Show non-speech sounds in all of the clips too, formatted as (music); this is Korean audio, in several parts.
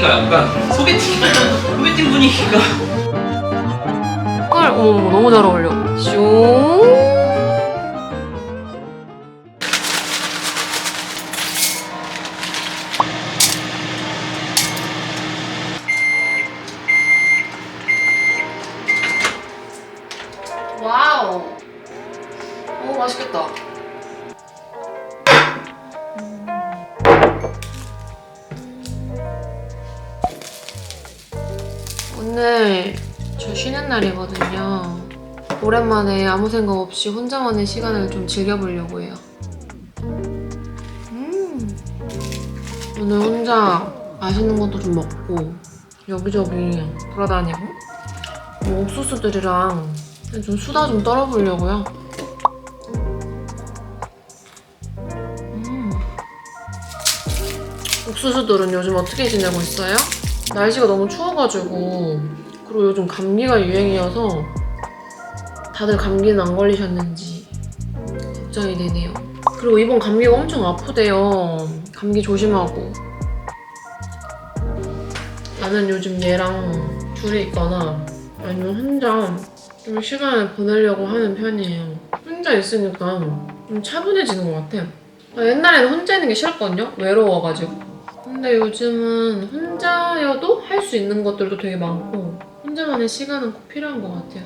분위기가 약간 소개팅 (laughs) 소개팅 분위기가 헐, 어머, 너무 잘 어울려. 슝. 와우. 오, 맛있겠다. 오늘 저 쉬는 날이거든요. 오랜만에 아무 생각 없이 혼자만의 시간을 좀 즐겨보려고 해요. 음. 오늘 혼자 맛있는 것도 좀 먹고 여기저기 돌아다니고 뭐 옥수수들이랑 좀 수다 좀 떨어보려고요. 음. 옥수수들은 요즘 어떻게 지내고 있어요? 날씨가 너무 추워가지고 그리고 요즘 감기가 유행이어서 다들 감기는 안 걸리셨는지 걱정이 되네요. 그리고 이번 감기가 엄청 아프대요. 감기 조심하고. 나는 요즘 얘랑 둘이 있거나 아니면 혼자 좀 시간을 보내려고 하는 편이에요. 혼자 있으니까 좀 차분해지는 것 같아요. 아, 옛날에는 혼자 있는 게 싫었거든요. 외로워가지고. 근데 요즘은 혼자여도 할 수 있는 것들도 되게 많고 혼자만의 시간은 꼭 필요한 것 같아요.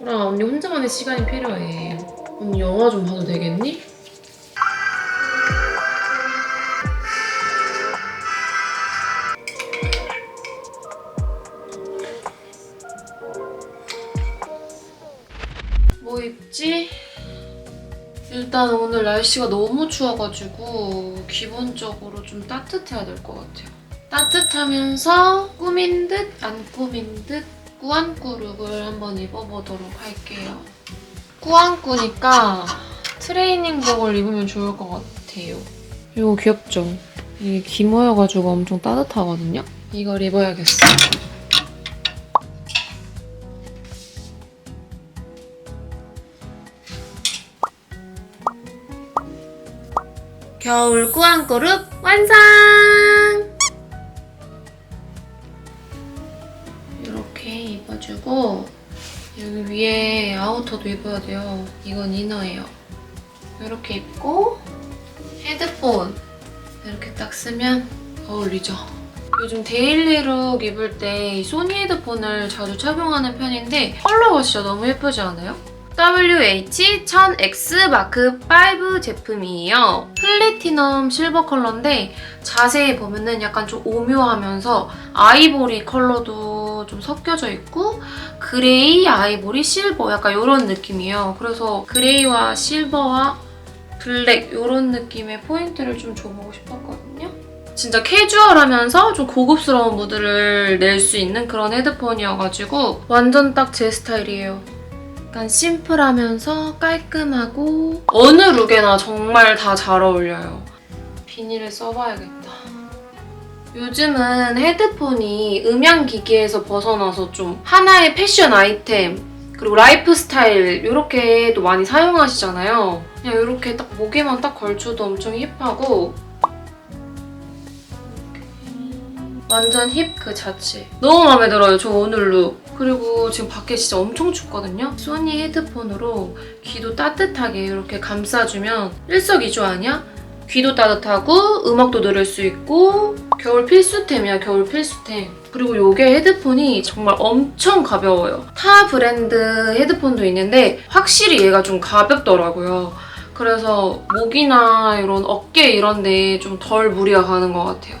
호라 언니 혼자만의 시간이 필요해. 언니 영화 좀 봐도 되겠니? 오늘 날씨가 너무 추워가지고 기본적으로 좀 따뜻해야 될 것 같아요. 따뜻하면서 꾸민 듯 안 꾸민 듯 꾸안꾸 룩을 한번 입어보도록 할게요. 꾸안꾸니까 트레이닝복을 입으면 좋을 것 같아요. 이거 귀엽죠? 이게 기모여가지고 엄청 따뜻하거든요? 이걸 입어야겠어. 겨울 꾸안꾸룩 완성! 이렇게 입어주고 여기 위에 아우터도 입어야 돼요. 이건 이너예요. 이렇게 입고 헤드폰 이렇게 딱 쓰면 어울리죠. 요즘 데일리룩 입을 때이 소니 헤드폰을 자주 착용하는 편인데 컬러가 진짜 너무 예쁘지 않아요? WH-1000X 마크 5 제품이에요. 플래티넘 실버 컬러인데 자세히 보면은 약간 좀 오묘하면서 아이보리 컬러도 좀 섞여져 있고 그레이, 아이보리, 실버 약간 이런 느낌이에요. 그래서 그레이와 실버와 블랙 이런 느낌의 포인트를 좀 줘보고 싶었거든요. 진짜 캐주얼하면서 좀 고급스러운 무드를 낼 수 있는 그런 헤드폰이어가지고 완전 딱 제 스타일이에요. 약간 심플하면서 깔끔하고 어느 룩에나 정말 다 잘 어울려요. 비닐을 써봐야겠다. 요즘은 헤드폰이 음향기기에서 벗어나서 좀 하나의 패션 아이템 그리고 라이프 스타일 이렇게도 많이 사용하시잖아요. 그냥 이렇게 딱 목에만 딱 걸쳐도 엄청 힙하고 완전 힙 그 자체. 너무 마음에 들어요, 저 오늘 룩. 그리고 지금 밖에 진짜 엄청 춥거든요. 소니 헤드폰으로 귀도 따뜻하게 이렇게 감싸주면 일석이조 아니야? 귀도 따뜻하고 음악도 들을 수 있고 겨울 필수템이야, 겨울 필수템. 그리고 이게 헤드폰이 정말 엄청 가벼워요. 타 브랜드 헤드폰도 있는데 확실히 얘가 좀 가볍더라고요. 그래서 목이나 이런 어깨 이런 데에 좀덜 무리가 가는 것 같아요.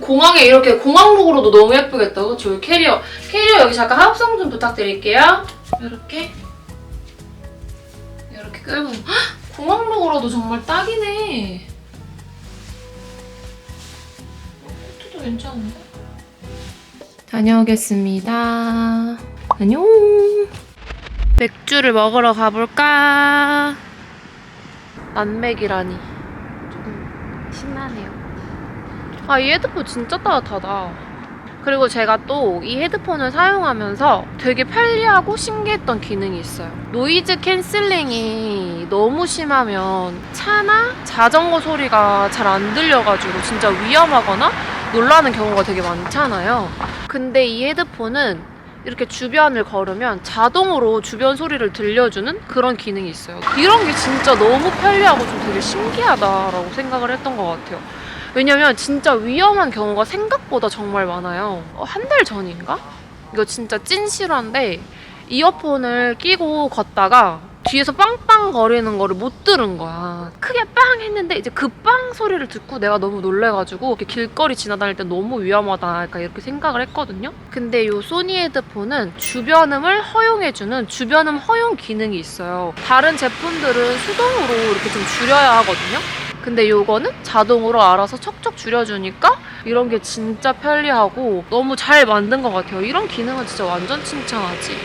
공항에 이렇게 공항룩으로도 너무 예쁘겠다. 그쵸? 캐리어. 캐리어 여기 잠깐 합성 좀 부탁드릴게요. 이렇게. 이렇게. 헉! 공항룩으로도 정말 딱이네. 코트도 괜찮은데? 다녀오겠습니다. 안녕. 맥주를 먹으러 가볼까? 난맥이라니. 조금 신나네요. 아, 이 헤드폰 진짜 따뜻하다. 그리고 제가 또 이 헤드폰을 사용하면서 되게 편리하고 신기했던 기능이 있어요. 노이즈 캔슬링이 너무 심하면 차나 자전거 소리가 잘 안 들려가지고 진짜 위험하거나 놀라는 경우가 되게 많잖아요. 근데 이 헤드폰은 이렇게 주변을 걸으면 자동으로 주변 소리를 들려주는 그런 기능이 있어요. 이런 게 진짜 너무 편리하고 좀 되게 신기하다라고 생각을 했던 것 같아요. 왜냐면 진짜 위험한 경우가 생각보다 정말 많아요. 한달 전인가? 이거 진짜 찐 실화인데 이어폰을 끼고 걷다가 뒤에서 빵빵 거리는 거를 못 들은 거야. 크게 빵 했는데 이제 그 빵 소리를 듣고 내가 너무 놀래가지고 이렇게 길거리 지나다닐 때 너무 위험하다 이렇게 생각을 했거든요. 근데 이 소니 헤드폰은 주변음을 허용해주는 주변음 허용 기능이 있어요. 다른 제품들은 수동으로 이렇게 좀 줄여야 하거든요. 근데 요거는 자동으로 알아서 척척 줄여주니까 이런 게 진짜 편리하고 너무 잘 만든 것 같아요. 이런 기능은 진짜 완전 칭찬하지.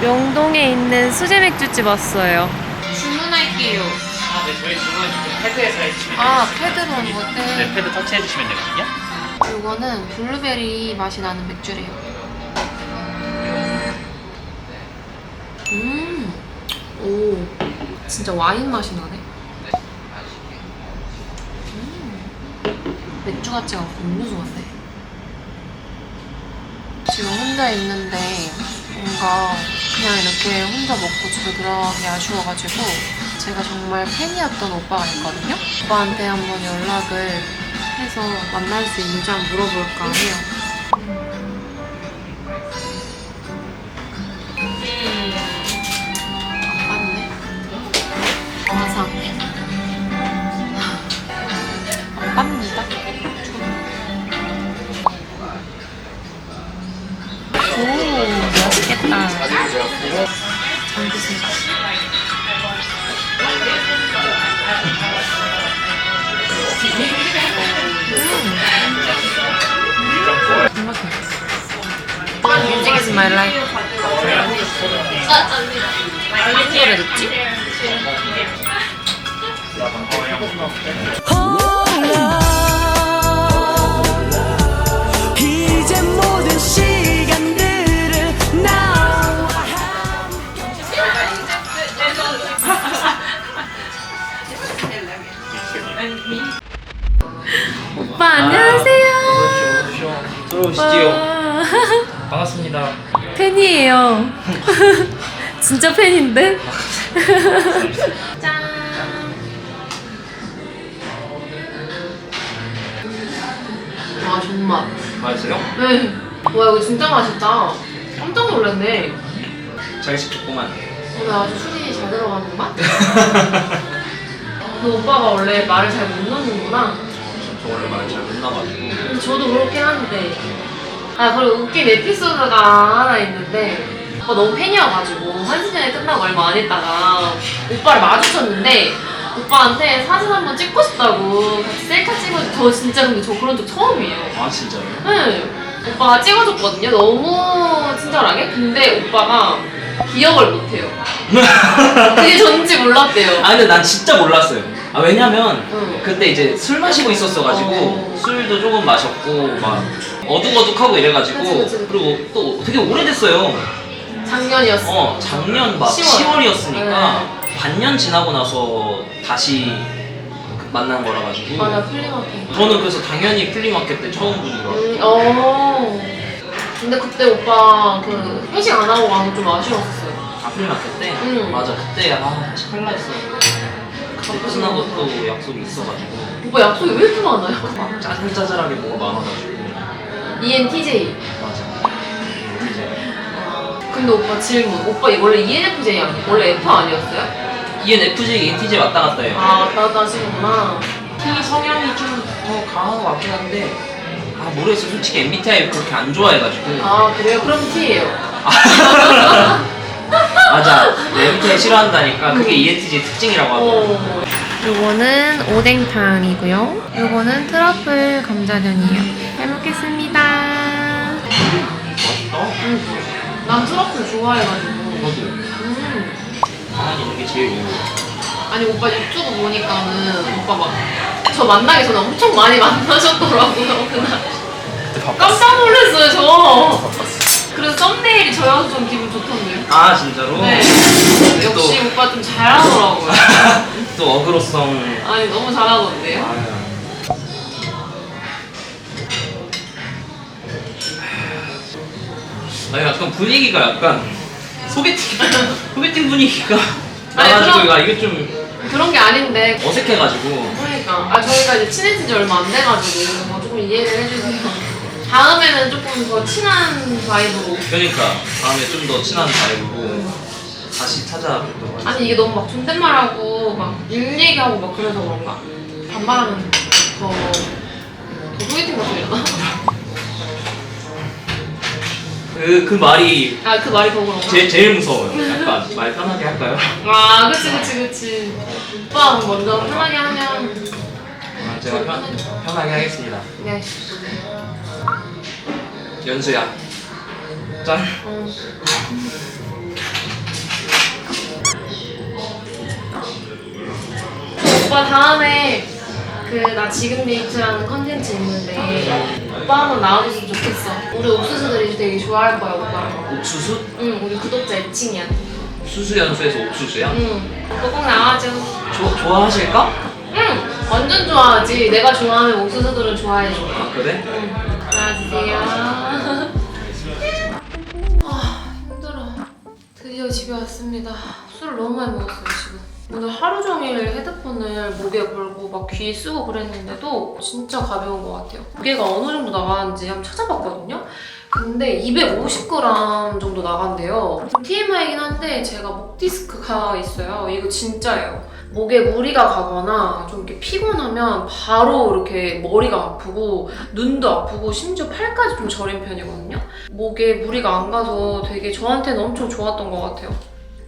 명동에 있는 수제 맥주집 왔어요. 주문할게요. 아, 네, 저희 주문 좀 패드에서 해주시면 아. 패드로 하는 건데. 네, 패드 터치해 주시면 되거든요. 요거는 블루베리 맛이 나는 맥주래요. 음, 오, 진짜 와인 맛이 나네. 음, 맥주 같지 않고 음료수 같네. 지금 혼자 있는데 뭔가 그냥 이렇게 혼자 먹고 집에 들어가기 아쉬워가지고 제가 정말 팬이었던 오빠가 있거든요. 오빠한테 한번 연락을 해서 만날 수 있는지 한번 물어볼까 해요. 안 맞는다. 오, 맛있겠다. 잘 드세요. Music is my life. 노래 듣지? 팬이에요. (laughs) 진짜 팬인데? 짠. 아 정말. 맛있어요? 네. 와 이거 진짜 맛있다. 깜짝 놀랐네. 잘 시켰구만. 오늘 아주 술이 잘 들어가는구만. 그 (laughs) 오빠가 원래 말을 잘 못 넣는구나. 저 원래 말잘못 나가지고. 저도 그렇긴 한데. 아, 그리고 웃긴 에피소드가 하나 있는데, 오빠 너무 팬이어가지고, 한시전에 끝나고 얼마 안 있다가, 오빠를 마주쳤는데, 오빠한테 사진 한번 찍고 싶다고 같이 셀카 찍어줘. 저 진짜 근데 저 그런 적 처음이에요. 아, 진짜요? 네. 오빠가 찍어줬거든요. 너무 친절하게. 근데 오빠가 기억을 못해요. (laughs) 그게 전지 몰랐대요. 아 근데 난 진짜 몰랐어요. 아 왜냐면 응. 그때 이제 술 마시고 있었어가지고 어. 술도 조금 마셨고 막 어둑어둑하고 이래가지고 그치, 그치, 그치. 그리고 또 되게 오래됐어요. 작년이었어. 어 작년 막 10월. 10월 이었으니까 반년 지나고 나서 다시 만난 거라 가지고 맞아, 플리마켓. 저는 그래서 당연히 플리마켓 때 처음 보는 거. 음, 어. 근데 그때 오빠 그 회식 안 하고 가서 좀 아쉬웠어요. 아 플리마켓 때? 응. 맞아 그때 아 큰일 났어. 그때 끝나고 또 약속이 있어가지고 오빠 약속이 왜 이렇게 많아요? 막 짜잘짜잘하게 뭐가 많아가지고 ENTJ. 맞아. 근데 오빠 질문. 오빠 원래 ENFJ 아니에요? 원래 F 아니었어요? ENFJ, ENTJ 왔다 갔다 해요. 아, 갔다 하시는구나. T 성향이 좀 더 강한 것 같긴 한데 아 모르겠어 솔직히 MBTI 그렇게 안 좋아해가지고 아, 그래요? 그럼 T예요. (laughs) 맞아 내 MBTI 싫어한다니까 그게 ENTJ 특징이라고 하고 어. 요거는 오뎅탕이고요. 요거는 트러플 감자전이에요. 잘 먹겠습니다. 음. 난 트러플 좋아해가지고. 저도 음. 가만히 있는 게 제일 좋은 아니 오빠 유튜브 보니까는 오빠 막 저 만나기 전에 엄청 많이 만나셨더라고요 그날 그때 바빴어. 깜짝 놀랐어요 저 그래서 썸네일이 저여서 좀 기분 좋던데요 아 진짜로? 네 역시 오빠 좀 잘하더라고요 (laughs) 또 어그로성. 아니 너무 잘하던데요 아유. 아니 약간 분위기가 약간 소개팅 (laughs) 소개팅 분위기가 아니, 나가지고 그럼- 이거 이게 좀 그런 게 아닌데 어색해가지고 그러니까 아 저희가 이제 친해진 지 얼마 안 돼가지고 뭐 조금 이해를 해주세요 다음에는 조금 더 친한 바이브로 그러니까 다음에 좀 더 친한 바이브로 다시 찾아뵙도록 하겠습니다. 아니 이게 너무 막 존댓말하고 막 일 얘기하고 막 그래서 그런가? 반말하면 더, 더 소개팅 같으려나? 그, 그 말이 아 그 말이 더 그런가? 제, 제일 무서워요. 약간 말 편하게 할까요? 아 그치 그치 그치 오빠 먼저 편하게 하면 아, 제가 편, 편하게 하겠습니다. 네 연수야. 짠. 어. 오빠 다음에 그 나 지금 데이트라는 컨텐츠 있는데 오빠 한번 나와줬으면 좋겠어. 우리 옥수수들이 되게 좋아할 거야 오빠랑 옥수수? 응 우리 구독자 애칭이야. 수수 연수에서 옥수수야? 응. 오빠 꼭 나와줘. 조, 좋아하실까? 응 완전 좋아하지. 내가 좋아하면 옥수수들은 좋아해줘. 아 그래? 응 안녕하세요. 아 힘들어. 드디어 집에 왔습니다. 술을 너무 많이 먹었어요 지금 오늘 하루 종일 헤드폰을 목에 걸고 막 귀에 쓰고 그랬는데도 진짜 가벼운 것 같아요 무게가 어느 정도 나가는지 한번 찾아봤거든요 근데 250g 정도 나간대요. TMI이긴 한데 제가 목 디스크가 있어요. 이거 진짜예요. 목에 무리가 가거나 좀 이렇게 피곤하면 바로 이렇게 머리가 아프고 눈도 아프고 심지어 팔까지 좀 저린 편이거든요. 목에 무리가 안 가서 되게 저한테는 엄청 좋았던 것 같아요.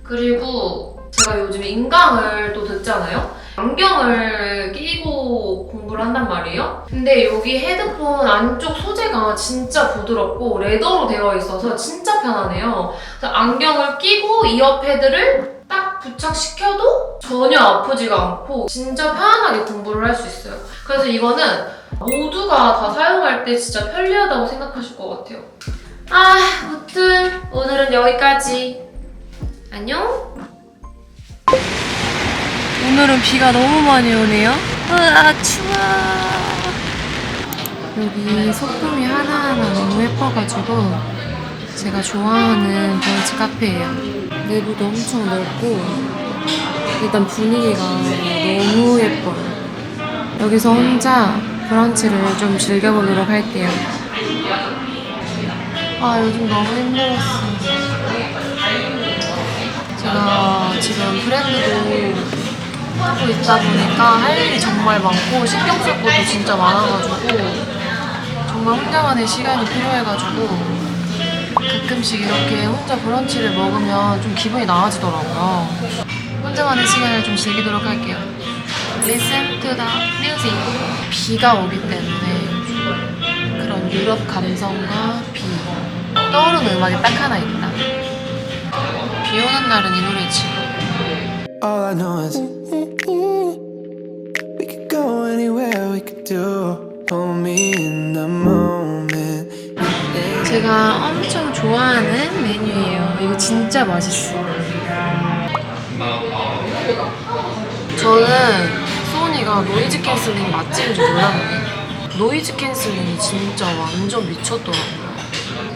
그리고 제가 요즘에 인강을 또 듣잖아요. 안경을 끼고 공부를 한단 말이에요. 근데 여기 헤드폰 안쪽 소재가 진짜 부드럽고 레더로 되어 있어서 진짜 편하네요. 그래서 안경을 끼고 이어패드를 딱 부착시켜도 전혀 아프지가 않고 진짜 편안하게 공부를 할 수 있어요. 그래서 이거는 모두가 다 사용할 때 진짜 편리하다고 생각하실 것 같아요. 아, 무튼 오늘은 여기까지. 안녕. 오늘은 비가 너무 많이 오네요. 으아, 추워. 여기 소품이 하나하나 너무 예뻐가지고 제가 좋아하는 브런치 카페예요. 내부도 엄청 넓고 일단 분위기가 너무 예뻐요. 여기서 혼자 브런치를 좀 즐겨보도록 할게요. 아, 요즘 너무 힘들었어. 제가 지금 브랜드도 하고 있다 보니까 할 일이 정말 많고 신경 쓸 것도 진짜 많아가지고 정말 혼자만의 시간이 필요해가지고 가끔씩 이렇게 혼자 브런치를 먹으면 좀 기분이 나아지더라고요. 혼자만의 시간을 좀 즐기도록 할게요. Listen to the music. 비가 오기 때문에 그런 유럽 감성과 비 떠오르는 음악이 딱 하나 있다. 비 오는 날은 이 노래지. All I know is we could go anywhere we could do. Hold me in the moment. 제가 엄청 좋아하는 메뉴예요. 이거 진짜 맛있어요. 저는 소니가 노이즈 캔슬링 맛집인 줄 몰랐는데 노이즈 캔슬링이 진짜 완전 미쳤더라고요.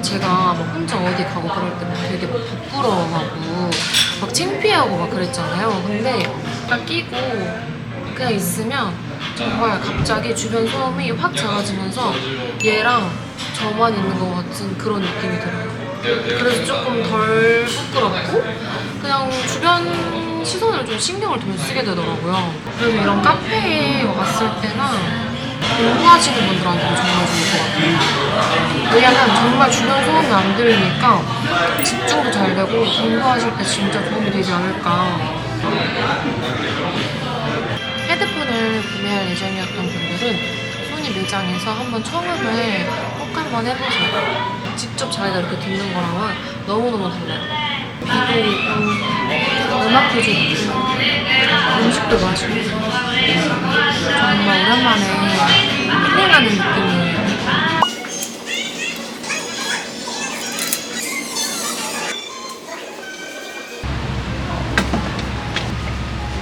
제가 막 혼자 어디 가고 그럴 때막 되게 부끄러워하고 막 창피하고 막 그랬잖아요. 근데 딱 끼고 그냥 있으면 정말 갑자기 주변 소음이 확 작아지면서 얘랑 저만 있는 것 같은 그런 느낌이 들어요. 그래서 조금 덜 부끄럽고 그냥 주변 시선을 좀 신경을 덜 쓰게 되더라고요. 그래서 이런 카페에 왔을 때나 공부하시는 분들한테는 정말 좋을 것 같아요. 왜냐면 정말 주변 소음이 안 들리니까 집중도 잘 되고 공부하실 때 진짜 도움이 되지 않을까. 헤드폰을 구매할 예정이었던 분들은 소니 매장에서 한번 청음을 꼭 한번 해보세요. 직접 자기가 이렇게 듣는 거랑은 너무너무 달라요. 비도 오고, 음악도 좋고, 음식도 맛있고, 정말 오랜만에 힐링하는 느낌이에요.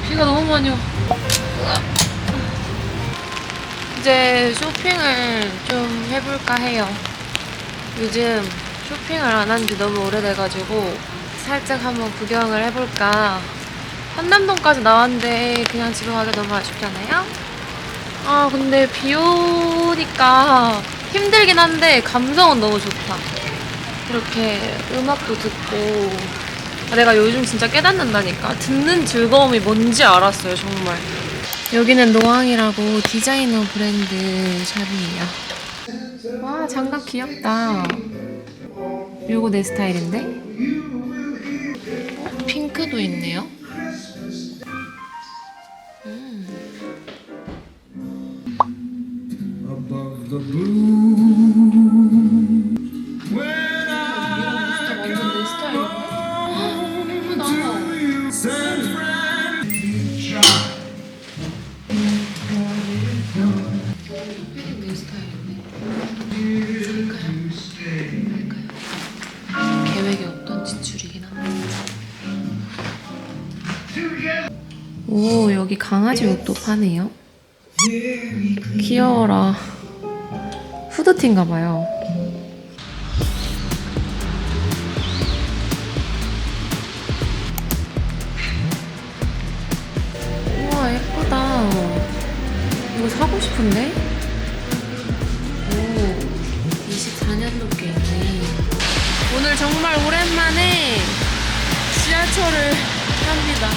비가 너무 많이 와. 이제 쇼핑을 좀 해볼까 해요. 요즘 쇼핑을 안 한 지 너무 오래돼가지고 살짝 한번 구경을 해볼까. 한남동까지 나왔는데 그냥 집에 가기 너무 아쉽잖아요? 아, 근데 비 오니까 힘들긴 한데 감성은 너무 좋다. 이렇게 음악도 듣고. 아, 내가 요즘 진짜 깨닫는다니까. 듣는 즐거움이 뭔지 알았어요, 정말. 여기는 노항이라고 디자이너 브랜드 샵이에요. 와, 장갑 귀엽다. 요거 내 스타일인데? 어, 핑크도 있네요. 음. 오, 여기 강아지 옷도 파네요. 귀여워라. 후드티인가 봐요. 우와, 예쁘다. 이거 사고 싶은데? 오, 24년도 게 있네. 오늘 정말 오랜만에 지하철을 탑니다.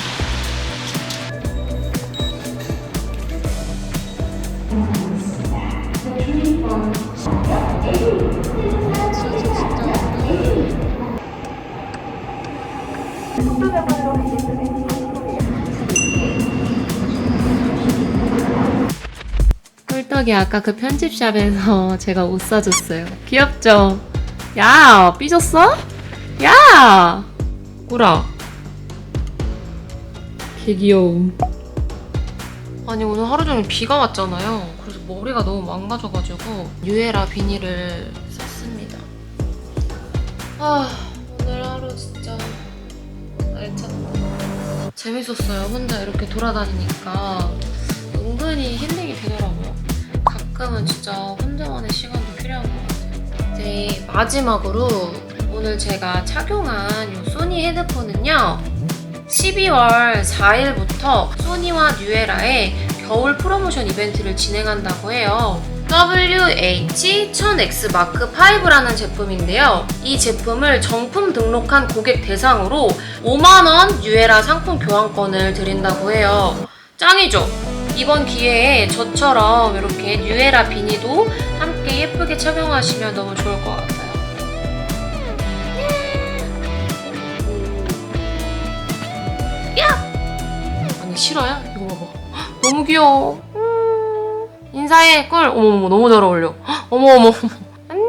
꿀떡이 아까 그 편집샵에서 (laughs) 제가 옷 사줬어요. 귀엽죠? 야, 삐졌어? 야! 꾸라. 개 귀여움. 아니, 오늘 하루 종일 비가 왔잖아요. 그래서 머리가 너무 망가져가지고 뉴에라 비닐을 샀습니다. 아, 오늘 하루 진짜 알찼다. 재밌었어요. 혼자 이렇게 돌아다니니까 은근히 힐링이 되더라고요. 가끔은 진짜 혼자만의 시간도 필요한 것 같아요. 이제 마지막으로 오늘 제가 착용한 이 소니 헤드폰은요. 12월 4일부터 소니와 뉴에라의 겨울 프로모션 이벤트를 진행한다고 해요. WH-1000X 마크 5라는 제품인데요. 이 제품을 정품 등록한 고객 대상으로 5만원 뉴에라 상품 교환권을 드린다고 해요. 짱이죠? 이번 기회에 저처럼 이렇게 뉴에라 비니도 함께 예쁘게 착용하시면 너무 좋을 것 같아요. 야! 아니 싫어요? 이거 봐봐. 헉, 너무 귀여워. 음. 인사해 꿀. 어머머 너무 잘 어울려. 헉, 어머 어머. 안녕.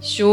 슝.